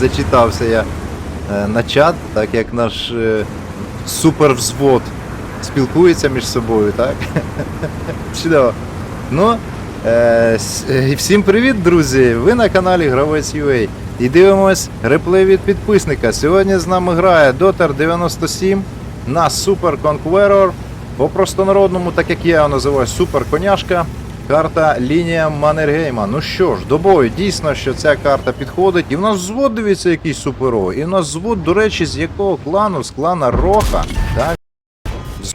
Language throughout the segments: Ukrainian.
зачитався я е, на чат, так як наш е, супервзвод спілкується між собою, так? Чудово. Ну, е, е, всім привіт, друзі! Ви на каналі Гравець UA. І дивимось реплей від підписника. Сьогодні з нами грає Дотер 97 на Super Conqueror. По простонародному, так як я його називаю, Супер Коняшка. Карта лінія Маннергейма. Ну що ж, до бою, дійсно, що ця карта підходить. І в нас звод, дивіться, якийсь суперовий. І в нас звод, до речі, з якого клану? З клана Роха. Так?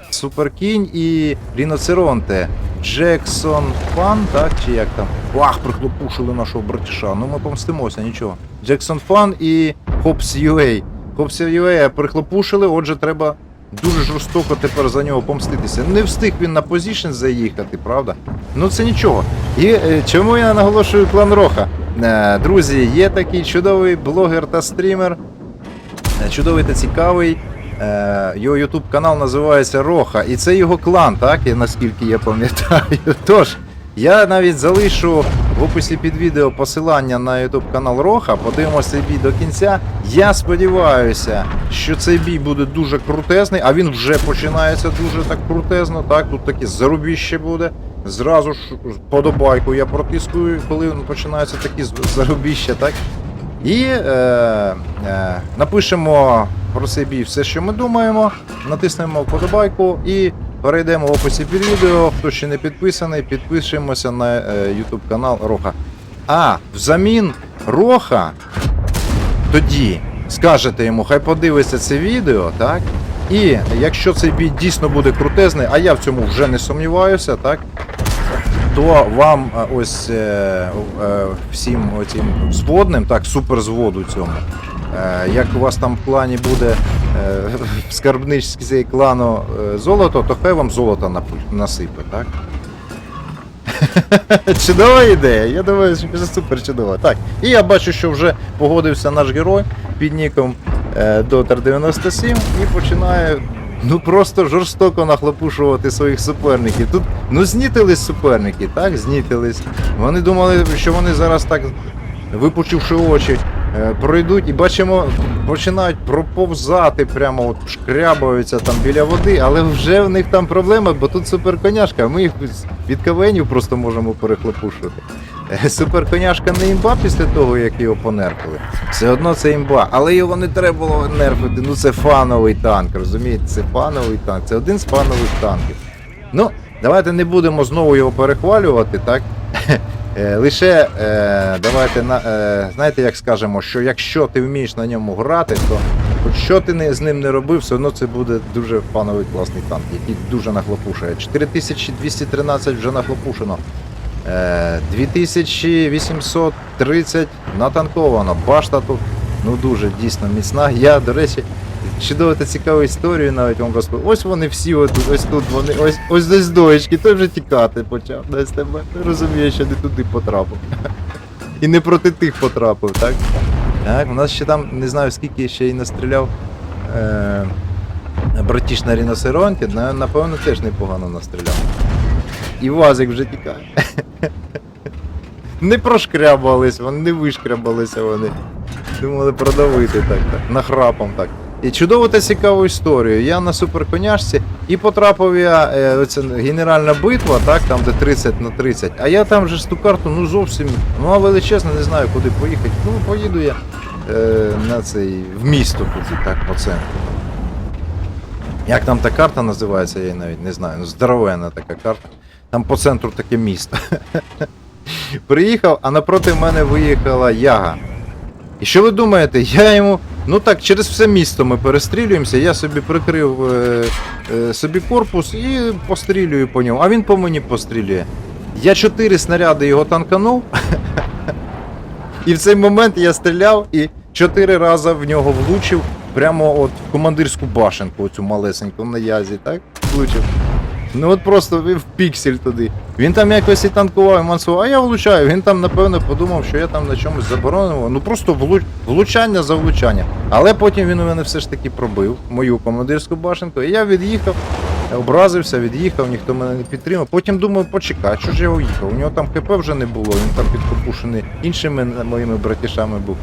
Суперкінь і Ріноцеронте. Джексон Фан, так? Чи як там? Ах, прихлопушили нашого братіша. Ну ми помстимося, нічого. Джексон Фан і Хопс UA. Хопс UA прихлопушили, отже, треба дуже жорстоко тепер за нього помститися. Не встиг він на позішн заїхати, правда? Ну це нічого. І е, чому я наголошую клан Роха? Е, друзі, є такий чудовий блогер та стрімер. Е, Чудовий та цікавий. Його YouTube канал називається Роха, і це його клан, так? Наскільки я пам'ятаю. Тож, я навіть залишу в описі під відео посилання на YouTube канал Роха. Подивимося бій до кінця. Я сподіваюся, що цей бій буде дуже крутезний, а він вже починається дуже так крутезно. Так, тут таке зарубіще буде. Зразу ж подобайку я протискую, коли починаються такі зарубіща, так? І е, е, напишемо про цей бій все, що ми думаємо, натиснемо вподобайку і перейдемо в описі під відео. Хто ще не підписаний, підпишемося на е, YouTube канал Роха. А взамін Роха тоді скажете йому, хай подивиться це відео, так? І якщо цей бій дійсно буде крутезний, а я в цьому вже не сумніваюся, так? то вам е, ось е, е, всім оцім зводним, так, суперзводу цьому. Е, Як у вас там в плані буде е, в скарбничці клану е, золото, то хай вам золото насипе, так? Чудова ідея. Я думаю, що це супер чудово. Так, і я бачу, що вже погодився наш герой під ніком е, Дотер 97 і починає ну просто жорстоко нахлопушувати своїх суперників. Тут ну знітились суперники, так? Знітились. Вони думали, що вони зараз так, випучивши очі, е, пройдуть і бачимо, починають проповзати, прямо от шкрябаються там біля води, але вже в них там проблема, бо тут суперконяшка, ми їх від кавенів просто можемо перехлопушувати. Е, Суперконяшка не імба після того, як його понерфили. Все одно це імба, але його не треба було нерфити. Ну це фановий танк, розумієте? Це фановий танк, це один з фанових танків. Ну, давайте не будемо знову його перехвалювати, так? Е, Лише е, давайте е, знаєте, як скажемо, що якщо ти вмієш на ньому грати, то що ти не, з ним не робив, все одно це буде дуже фановий класний танк, який дуже нахлопушує. 4213 вже нахлопушено. Е, 2830 натанковано. Башта тут ну дуже дійсно міцна. Я, до речі, чудово та цікаву історію навіть вам розповів. Ось вони всі, от, ось тут вони, ось ось десь доєчки, той вже тікати почав. Десь тебе розуміє, що не туди потрапив. І не проти тих потрапив, так? Так, у нас ще там не знаю скільки ще й настріляв. Е- Братіш на ріносеронті, напевно, теж непогано настріляв. І Вазик вже тікає. Не прошкрябались, вони не вишкрябалися вони. Думали продавити так, так, нахрапом так. І чудову та цікаву історію. Я на суперконяшці і потрапив я, е, оця генеральна битва, так, там де 30 на 30. А я там вже ж ту карту ну зовсім ну а величезно, не знаю куди поїхати. Ну поїду я е, на цей в місто туди, так, по центру. Як там та карта називається, я навіть не знаю. Ну, здоровенна така карта. Там по центру таке місто. Приїхав, а напроти мене виїхала яга. І що ви думаєте? Я йому. Ну так, через все місто ми перестрілюємося, я собі прикрив е, е, собі корпус і пострілюю по ньому, а він по мені пострілює. Я чотири снаряди його танканув. І в цей момент я стріляв і чотири рази в нього влучив прямо от в командирську башенку, оцю малесеньку на язі, так? Влучив. Ну от просто в піксель туди. Він там якось і танкував, і мансував, а я влучаю. Він там, напевно, подумав, що я там на чомусь заборонив. Ну просто влуч... влучання за влучання. Але потім він у мене все ж таки пробив мою командирську башенку, і я від'їхав, образився, від'їхав, ніхто мене не підтримав. Потім думаю, почекай, що ж я уїхав? У нього там ХП вже не було, він там підкопушений іншими моїми братішами був.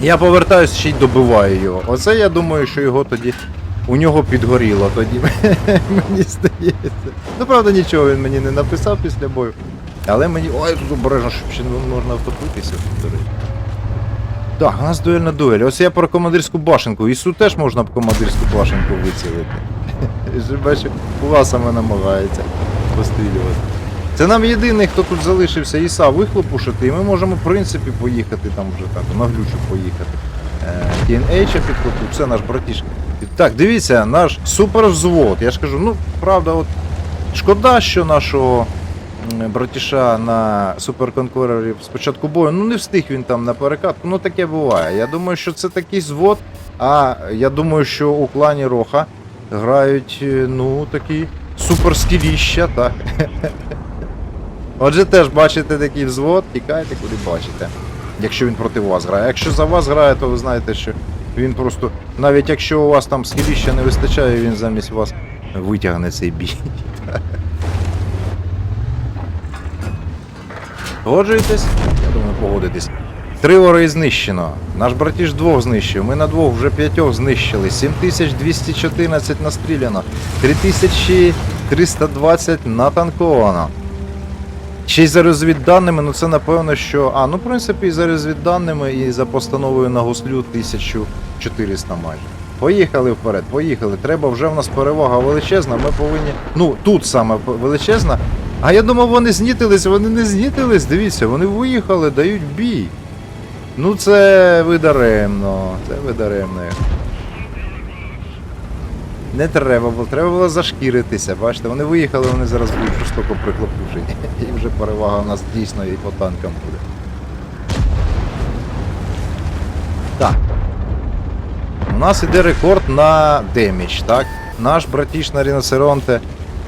Я повертаюся ще й добиваю його. Оце я думаю, що його тоді. У нього підгоріло тоді. мені здається. Ну, правда, нічого він мені не написав після бою. Але мені. Ой, тут обережно, щоб ще можна втопитися, до. Так, у нас дуельна дуель. Ось я про командирську башенку. Ісу теж можна б командирську башенку вицілити. Бачу, у намагається пострілювати. Це нам єдиний, хто тут залишився Іса вихлопушити, і ми можемо, в принципі, поїхати там вже так, на глючу поїхати. TNH підхопив, це наш братішка. Так, дивіться, наш супервзвод. Я ж кажу, ну, правда, от шкода, що нашого братіша на суперконкурері спочатку бою, ну не встиг він там на перекатку, ну таке буває. Я думаю, що це такий звод, а я думаю, що у клані Роха грають, е, ну, такі суперскіліща, так. Отже, теж бачите такий взвод, тікайте куди бачите. Якщо він проти вас грає. Якщо за вас грає, то ви знаєте, що він просто. Навіть якщо у вас там скіліща не вистачає, він замість вас витягне цей бій. Погоджуєтесь? Я думаю, погодитесь. Три ори знищено. Наш братіж двох знищив. Ми на двох вже п'ятьох знищили. 7214 настріляно. 3320 натанковано. Ще й за розвідданими, ну це напевно, що. А, ну в принципі, і за розвідданими, і за постановою на гуслю 1400 майже. Поїхали вперед, поїхали. Треба вже в нас перевага величезна. Ми повинні. Ну, тут саме величезна. А я думав, вони знітились, вони не знітились. Дивіться, вони виїхали, дають бій. Ну це ви даремно. Це ви даремно. Не треба було, треба було зашкіритися. Бачите, вони виїхали, вони зараз будуть жорстоко приклопушені. І вже перевага у нас дійсно і по танкам буде. Так. У нас іде рекорд на демідж, так? Наш братіш на Ріноцеронте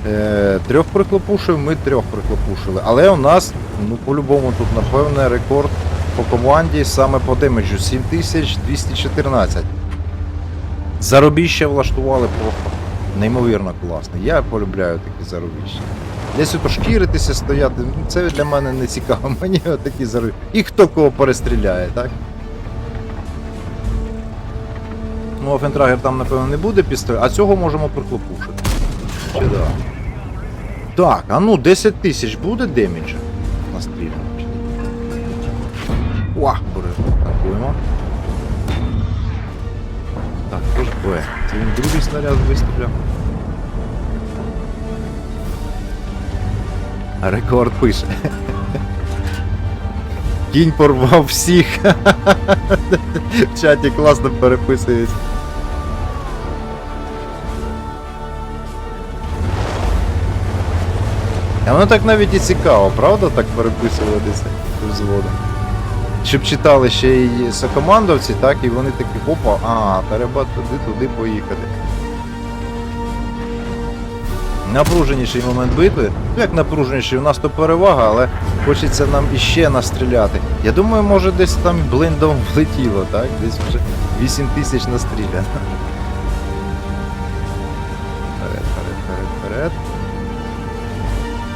е, трьох приклопушив, ми трьох приклопушили. Але у нас, ну по-любому тут, напевне, рекорд по команді саме по демеджу 7214. Заробіща влаштували просто неймовірно класно. Я полюбляю такі заробіща. Десь ото шкіритися стояти, ну, це для мене не цікаво. Мені такі заробіща. І хто кого перестріляє, так? Ну, Офентрагер там, напевно, не буде пістолет, а цього можемо приклопушити. Чи да? Так, а ну 10 тисяч буде деміджа на стрільну? чи ні? Так, тож Б. Це він другий снаряд вистріляв. Рекорд пише. Кінь порвав всіх. В чаті класно переписують. А воно так навіть і цікаво, правда, так переписуватися взводом? Щоб читали ще й сокомандовці, так, і вони такі, опа, а, треба туди, туди поїхати. Напруженіший момент битви. Ну як напруженіший, у нас то перевага, але хочеться нам іще настріляти. Я думаю, може десь там блиндом влетіло, так? Десь вже 8 тисяч настріляно. Вперед, вперед, вперед, вперед.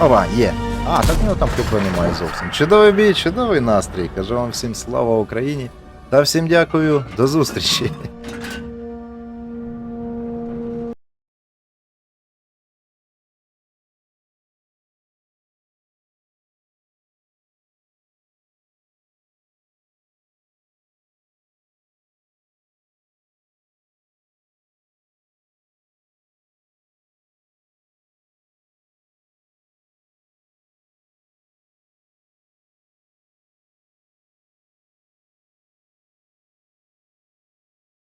Ова, є. А, так в нього там КП немає зовсім. Чудовий бій, чудовий настрій. Кажу вам всім слава Україні. Та всім дякую, до зустрічі.